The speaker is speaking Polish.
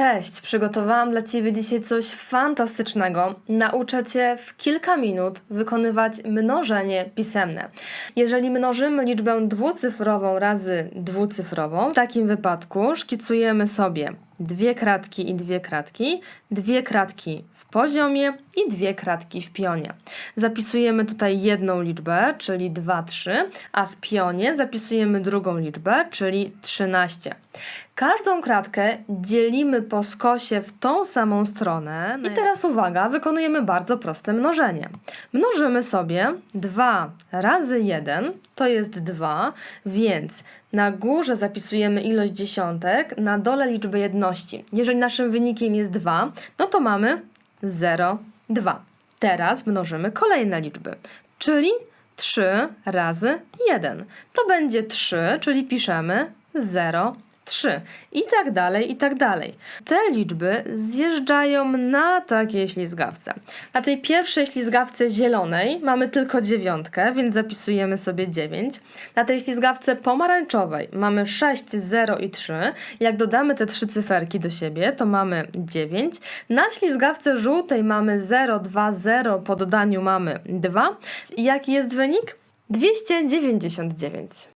Cześć, przygotowałam dla Ciebie dzisiaj coś fantastycznego. Nauczę Cię w kilka minut wykonywać mnożenie pisemne. Jeżeli mnożymy liczbę dwucyfrową razy dwucyfrową, w takim wypadku szkicujemy sobie dwie kratki i dwie kratki, dwie kratki w poziomie i dwie kratki w pionie. Zapisujemy tutaj jedną liczbę, czyli 2, 3, a w pionie zapisujemy drugą liczbę, czyli 13. Każdą kratkę dzielimy po skosie w tą samą stronę. I teraz uwaga, wykonujemy bardzo proste mnożenie. Mnożymy sobie 2 razy 1, to jest 2, więc na górze zapisujemy ilość dziesiątek, na dole liczbę jedności. Jeżeli naszym wynikiem jest 2, no to mamy 0, 2. Teraz mnożymy kolejne liczby, czyli 3 razy 1. To będzie 3, czyli piszemy 0, 3 i tak dalej, i tak dalej. Te liczby zjeżdżają na takiej ślizgawce. Na tej pierwszej ślizgawce zielonej mamy tylko dziewiątkę, więc zapisujemy sobie 9. Na tej ślizgawce pomarańczowej mamy 6, 0 i 3. Jak dodamy te trzy cyferki do siebie, to mamy 9. Na ślizgawce żółtej mamy 0, 2, 0, po dodaniu mamy 2. I jaki jest wynik? 299.